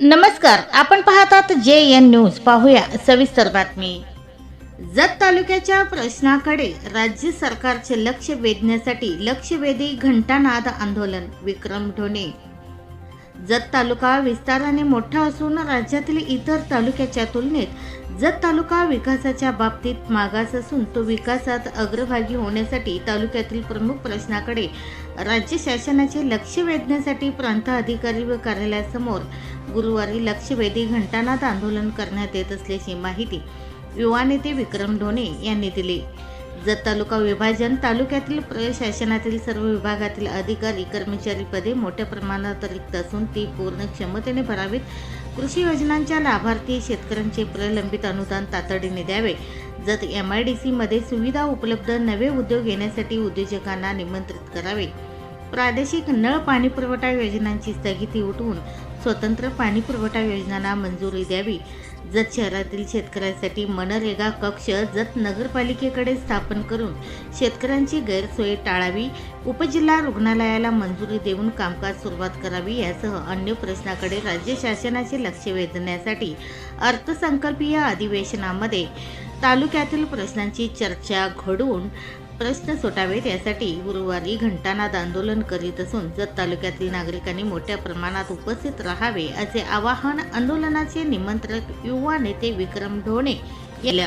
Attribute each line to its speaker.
Speaker 1: नमस्कार आपण पाहतात जे एन न्यूज. पाहूया सविस्तर बातमी. जत तालुक्याच्या प्रश्नाकडे राज्य सरकारचे लक्ष वेधण्यासाठी लक्षवेधी घंटानाद आंदोलन विक्रम ढोणे. जत तालुका विस्ताराने मोठा असून राज्यातील इतर तालुक्याच्या तुलनेत जत तालुका विकासाच्या बाबतीत मागास असून तो विकासात अग्रभागी होण्यासाठी तालुक्यातील प्रमुख प्रश्नाकडे राज्य शासनाचे लक्ष वेधण्यासाठी प्रांत अधिकारी व कार्यालयासमोर गुरुवारी लक्षवेधी घंटानाद आंदोलन करण्यात येत असल्याची माहिती युवा नेते विक्रम ढोणे यांनी दिली. जत तालुका विभाजन तालुक्यातील प्रशासनातील सर्व विभागातील अधिकारी कर्मचारी पदे मोठ्या प्रमाणात रिक्त असून ती पूर्ण क्षमतेने भरावीत. कृषी योजनांच्या लाभार्थी शेतकऱ्यांचे प्रलंबित अनुदान तातडीने द्यावे. जत एम आय डी सीमध्ये सुविधा उपलब्ध नवे उद्योग येण्यासाठी उद्योजकांना निमंत्रित करावे. प्रादेशिक नळ पाणी पुरवठा योजनांची स्थगिती उठवून स्वतंत्र पाणी पुरवठा योजनांना मंजुरी द्यावी. जत शहरातील शेतकऱ्यांसाठी मनरेगा कक्ष जत नगरपालिकेकडे स्थापन करून शेतकऱ्यांची गैरसोय टाळावी. उपजिल्हा रुग्णालयाला मंजुरी देऊन कामकाज सुरुवात करावी यासह अन्य प्रश्नाकडे राज्य शासनाचे लक्ष वेधण्यासाठी अर्थसंकल्पीय अधिवेशनामध्ये तालुक्यातील प्रश्नांची चर्चा घडवून प्रश्न सुटावेत यासाठी गुरुवारी घंटानाद आंदोलन करीत असून जत तालुक्यातील नागरिकांनी मोठ्या प्रमाणात उपस्थित राहावे असे आवाहन आंदोलनाचे निमंत्रक युवा नेते विक्रम ढोणे केलं.